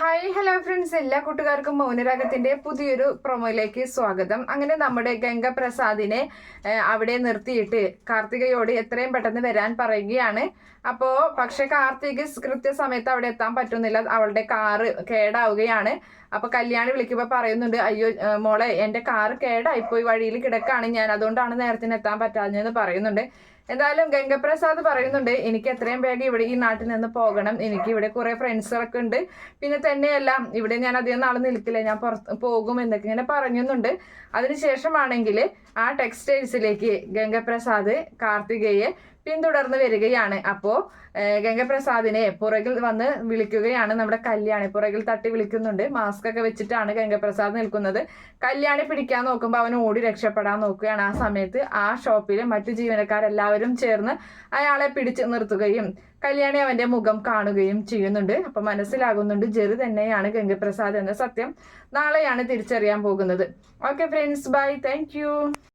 Hi hello friends എല്ലാ കൂട്ടുകാർക്കും മൗനരാഗത്തിന്റെ പുതിയൊരു പ്രൊമോയിലേക്ക് സ്വാഗതം. അങ്ങനെ നമ്മുടെ ഗംഗപ്രസാദിനെ അവിടെ നിർത്തിയിട്ട് കാർത്തികയോട് എത്രയും പെട്ടെന്ന് വരാൻ പറയുകയാണ്. അപ്പോ പക്ഷെ കാർത്തിക് കൃത്യസമയത്ത് അവിടെ എത്താൻ പറ്റുന്നില്ല. അവളുടെ കാറ് കേടാവുകയാണ്. അപ്പൊ കല്യാണി വിളിക്കുമ്പോ പറയുന്നുണ്ട് അയ്യോ മോളെ എന്റെ കാറ് കേടായിപ്പോയി വഴിയിൽ കിടക്കാണ് ഞാൻ. അതുകൊണ്ടാണ് നേരത്തിന് എത്താൻ പറ്റാഞ്ഞെന്ന് പറയുന്നുണ്ട്. എന്തായാലും ഗംഗപ്രസാദ് പറയുന്നുണ്ട് എനിക്ക് എത്രയും വേഗം ഇവിടെ ഈ നാട്ടിൽ നിന്ന് പോകണം. എനിക്ക് ഇവിടെ കുറെ ഫ്രണ്ട്സുകളൊക്കെ ഉണ്ട്. പിന്നെ തന്നെയല്ല ഇവിടെ ഞാൻ അധികം നാൾ നിൽക്കില്ല. ഞാൻ പുറത്ത് പോകും എന്നൊക്കെ ഇങ്ങനെ പറഞ്ഞുന്നുണ്ട്. അതിനുശേഷമാണെങ്കിൽ ആ ടെക്സ്റ്റൈൽസിലേക്ക് ഗംഗപ്രസാദ് കാർത്തികയെ പിന്തുടർന്ന് വരികയാണ്. അപ്പോ ഗംഗപ്രസാദിനെ പുറകിൽ വന്ന് വിളിക്കുകയാണ് നമ്മുടെ കല്യാണി. പുറകിൽ തട്ടി വിളിക്കുന്നുണ്ട്. മാസ്ക് ഒക്കെ വെച്ചിട്ടാണ് ഗംഗപ്രസാദ് നിൽക്കുന്നത്. കല്യാണി പിടിക്കാൻ നോക്കുമ്പോൾ അവൻ ഓടി രക്ഷപ്പെടാൻ നോക്കുകയാണ്. ആ സമയത്ത് ആ ഷോപ്പിലെ മറ്റു ജീവനക്കാരെല്ലാവരും ചേർന്ന് അയാളെ പിടിച്ചു നിർത്തുകയും കല്യാണി അവന്റെ മുഖം കാണുകയും ചെയ്യുന്നുണ്ട്. അപ്പൊ മനസ്സിലാകുന്നുണ്ട് ജെറി തന്നെയാണ് ഗംഗപ്രസാദ് എന്ന സത്യം നാളെയാണ് തിരിച്ചറിയാൻ പോകുന്നത്. Okay friends bye thank